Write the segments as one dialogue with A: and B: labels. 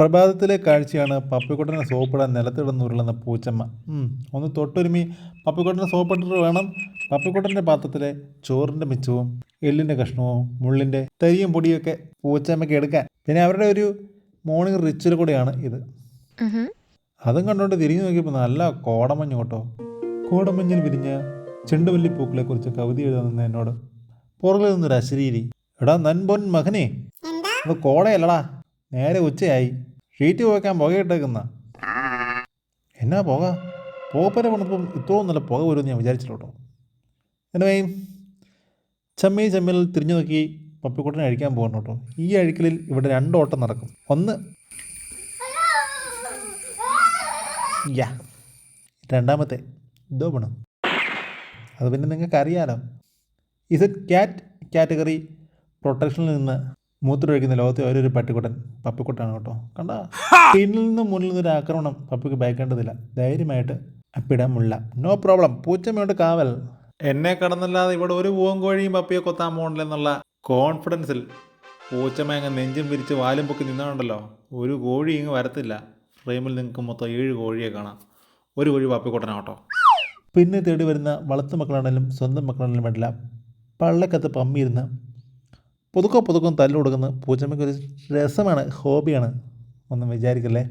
A: പ്രഭാതത്തിലെ കാഴ്ചയാണ് പപ്പിക്കുട്ടനെ സോപ്പിടാൻ നിലത്തിടന്ന് ഉരുളുന്ന പൂച്ചമ്മ ഒന്ന് തൊട്ടൊരുമി. പപ്പിക്കുട്ടനെ സോപ്പിട്ടിട്ട് വേണം. പപ്പിക്കുട്ടന്റെ പാത്രത്തിലെ ചോറിന്റെ മിച്ചവും എല്ലിന്റെ കഷ്ണവും മുള്ളിന്റെ തരിയും പൊടിയൊക്കെ പൂച്ചമ്മയ്ക്ക് എടുക്കാൻ. പിന്നെ അവരുടെ ഒരു മോർണിംഗ് റിച്വൽ കൂടെയാണ് ഇത്. അതും കണ്ടുകൊണ്ട് തിരിഞ്ഞു നോക്കിയപ്പോൾ നല്ല കോടമഞ്ഞ് കേട്ടോ. കോടമഞ്ഞിൽ വിരിഞ്ഞ ചെണ്ടുമല്ലിപ്പൂക്കളെ കുറിച്ച് കവിത എഴുതുന്ന എന്നോട് പുറകിൽ നിന്നൊരു അശരീരി. എടാ നൻപൊൻ മകനെ. അത് കോടയല്ലടാ. നേരെ ഉച്ചയായി. ഷീറ്റ് പോയിക്കാൻ പുകയിട്ടേക്കുന്ന എന്നാ പുക? പോപ്പര പണിപ്പം ഇത്രയും നല്ല പുക വരും ഞാൻ വിചാരിച്ചിട്ടോ എനിവേയും ചമ്മി ചമ്മിൽ തിരിഞ്ഞു നോക്കി പപ്പിക്കുട്ടനെ അഴിക്കാൻ പോകണം കേട്ടോ. ഈ അഴുക്കലിൽ ഇവിടെ രണ്ടോട്ടം നടക്കും. ഒന്ന് യാ രണ്ടാമത്തെ ഇതോ പണം അത് പിന്നെ നിങ്ങൾക്ക് അറിയാലോ ഇസ് ഇറ്റ് ക്യാറ്റ് കാറ്റഗറി പ്രൊട്ടക്ഷനിൽ നിന്ന് മൂത്രമൊഴിക്കുന്ന ലോകത്തെ ഓരോരു പട്ടിക്കുട്ടൻ പപ്പിക്കുട്ടാണ് കേട്ടോ. കണ്ട? പിന്നിൽ നിന്നും മുന്നിൽ നിന്നൊരു ആക്രമണം പപ്പിക്ക് ഭയക്കേണ്ടതില്ല. ധൈര്യമായിട്ട് അപ്പിടാൻ മുള്ള നോ പ്രോബ്ലം പൂച്ചമ്മയോട് കാവൽ. എന്നെ കടന്നല്ലാതെ ഇവിടെ ഒരു പൂവൻ കോഴിയും പപ്പിയെ കൊത്താൻ പോകണില്ലെന്നുള്ള കോൺഫിഡൻസിൽ പൂച്ചമ്മ അങ്ങ് നെഞ്ചും വിരിച്ച് വാലും പൊക്കി നിന്നാണല്ലോ ഒരു കോഴി ഇങ്ങ് വരത്തില്ല. ഫ്രെയിമിൽ നിങ്ങൾക്ക് മൊത്തം ഏഴ് കോഴിയെ കാണാം. ഒരു കോഴി പപ്പിക്കുട്ടനാട്ടോ പിന്നെ തേടി വരുന്ന വളർത്തു മക്കളാണെങ്കിലും സ്വന്തം മക്കളാണെങ്കിലും വേണ്ടില്ല. പള്ളക്കത്ത് പമ്മിയിരുന്ന് പുതുക്കോ പുതുക്കം തല്ലു കൊടുക്കുന്ന. പൂച്ചമ്മയ്ക്ക് ഒരു രസമാണ് ഹോബിയാണ്. ഒന്നും വിചാരിക്കല്ലേ?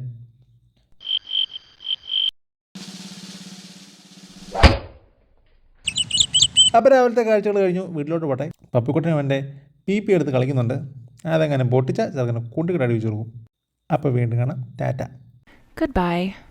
A: അപ്പം രാവിലത്തെ കാഴ്ചകൾ കഴിഞ്ഞു. വീട്ടിലോട്ട് പോട്ടെ. പപ്പിക്കുട്ടന് അവന്റെ പി പി എടുത്ത് കളിക്കുന്നുണ്ട്. അതെങ്ങനെ പൊട്ടിച്ച ചെറുക്കനെ കൂട്ടിക്കിട്ട് അടിവിച്ചു വെച്ച് കൊടുക്കും. അപ്പോൾ വീണ്ടും കാണാം. ടാറ്റ.
B: Goodbye.